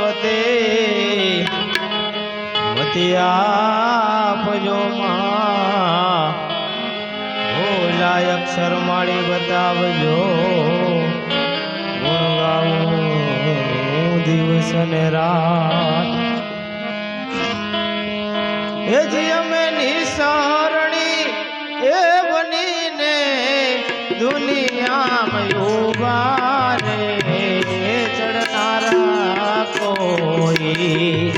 વતે. વતી આપજો માં ભોલાય અક્ષર બતાવજો. ગુણગાવું દિવસ ને રાત. એ જી અમે નિસારણી એ દુનિયામાં ઊભા রে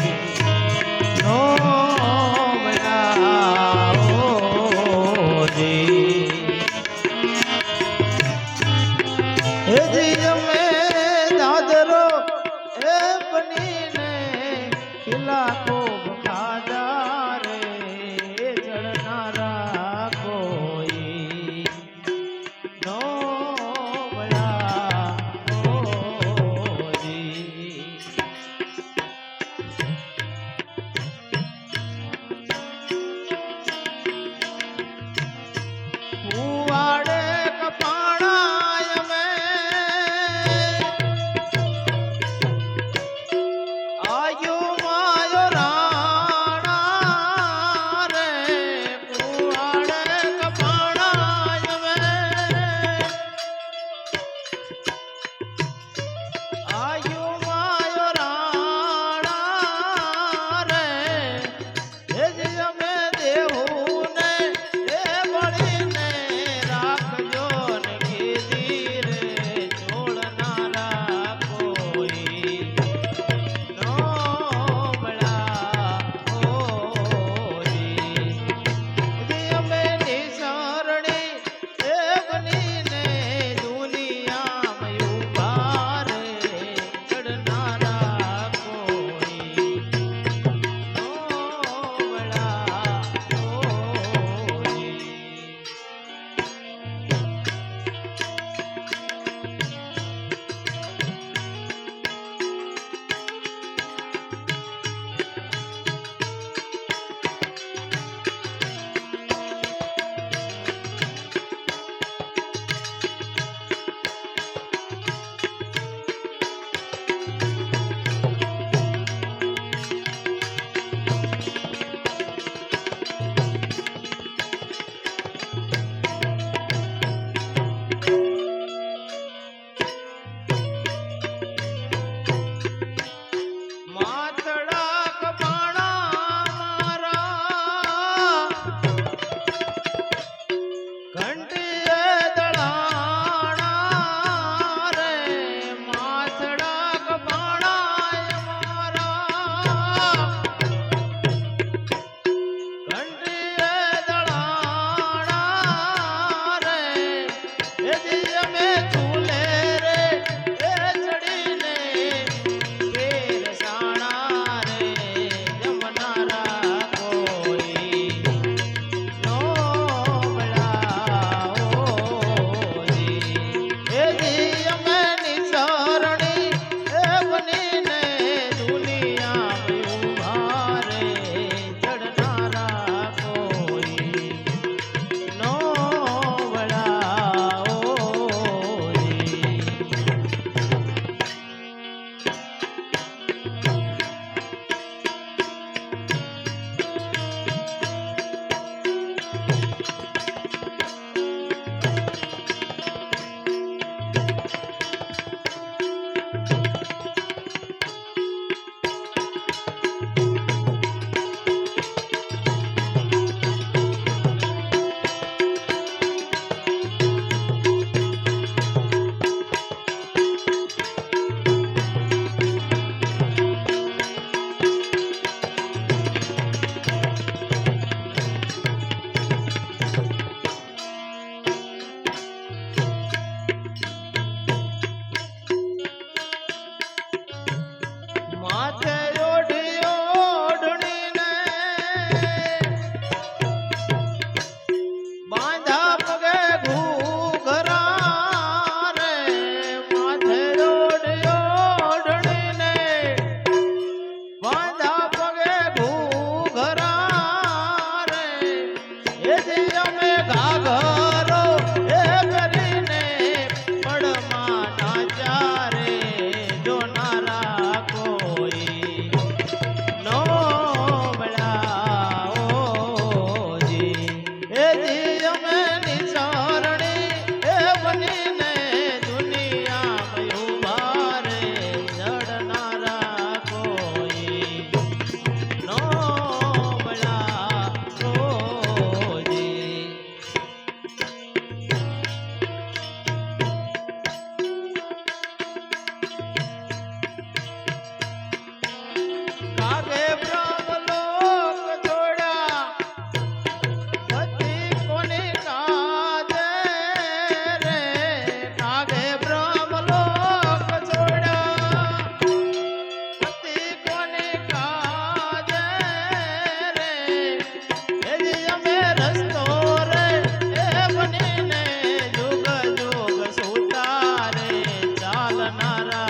তারা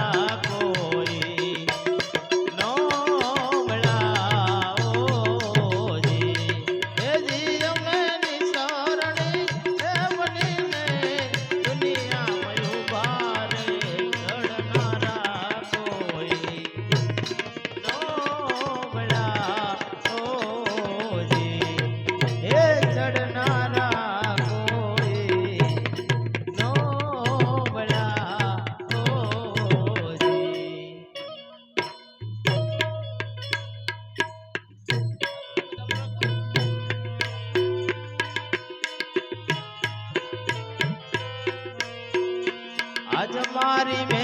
পারিবে